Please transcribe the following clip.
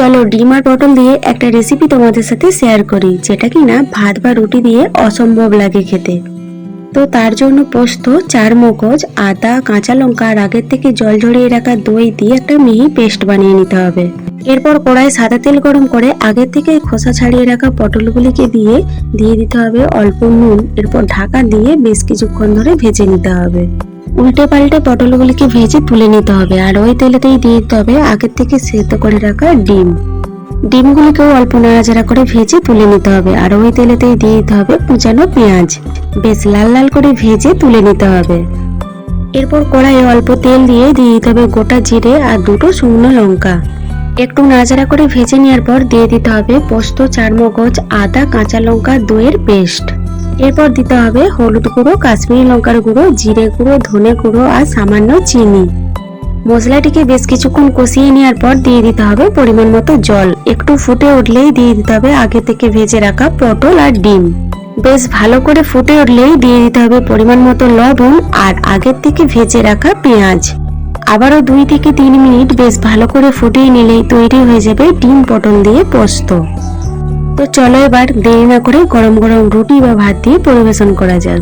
চলো ডিম আর পটল দিয়ে একটা রেসিপি তোমাদের সাথে শেয়ার করি, যেটা কি না ভাত বা রুটি দিয়ে অসম্ভব লাগে খেতে। তো তার জন্য পোস্ত চার মগজ আদা, কাঁচা লঙ্কা আর আগের থেকে জল ঝরিয়ে রাখা দই দিয়ে একটা মিহি পেস্ট বানিয়ে নিতে হবে। এরপর কড়াই সাদা তেল গরম করে আগের থেকে খোসা ছাড়িয়ে রাখা পটলগুলিকে দিয়ে দিয়ে দিতে হবে অল্প নুন। এরপর ঢাকা দিয়ে বেশ কিছুক্ষণ ধরে ভেজে নিতে হবে। উল্টে পাল্টে পটলগুলিকে ভেজে তুলে নিতে হবে, আর ওই তেলেতেই দিয়ে দিতে হবে আগের থেকে সেদ্ধ করে রাখা ডিম। ডিমগুলিকেও অল্প নাড়াচাড়া করে ভেজে তুলে নিতে হবে, আর ওই তেলেতেই দিয়ে দিতে হবে কুচানো পেঁয়াজ। বেশ লাল লাল করে ভেজে তুলে নিতে হবে। এরপর কড়াইয়ে অল্প তেল দিয়ে দিয়ে দিতে হবে গোটা জিরে আর দুটো শুকনো লঙ্কা। একটু নাড়াচাড়া করে ভেজে নেওয়ার পর দিয়ে দিতে হবে পোস্ত চার মগজ আদা, কাঁচা লঙ্কা, দইয়ের পেস্ট। এরপর দিতে হবে হলুদ গুঁড়ো, কাশ্মীরি লঙ্কার গুঁড়ো, জিরে গুঁড়ো, ধনে গুঁড়ো আর সামান্য চিনি। মশলাটিকে বেশ কিছুক্ষণ কষিয়ে নেওয়ার পর দিয়ে দিতে হবে পরিমাণ মতো জল। একটু ফুটে উঠলেই দিয়ে দিতে হবে আগে থেকে ভেজে রাখা পটল আর ডিম। বেশ ভালো করে ফুটে উঠলেই দিয়ে দিতে হবে পরিমাণ মতো লবণ আর আগের থেকে ভেজে রাখা পেঁয়াজ। আবারও দুই থেকে তিন মিনিট বেশ ভালো করে ফুটিয়ে নিলেই তৈরি হয়ে যাবে ডিম পটল দিয়ে পোস্ত। তো চলো এবার দেরি না করে গরম গরম রুটি বা ভাত দিয়ে পরিবেশন করা যাক।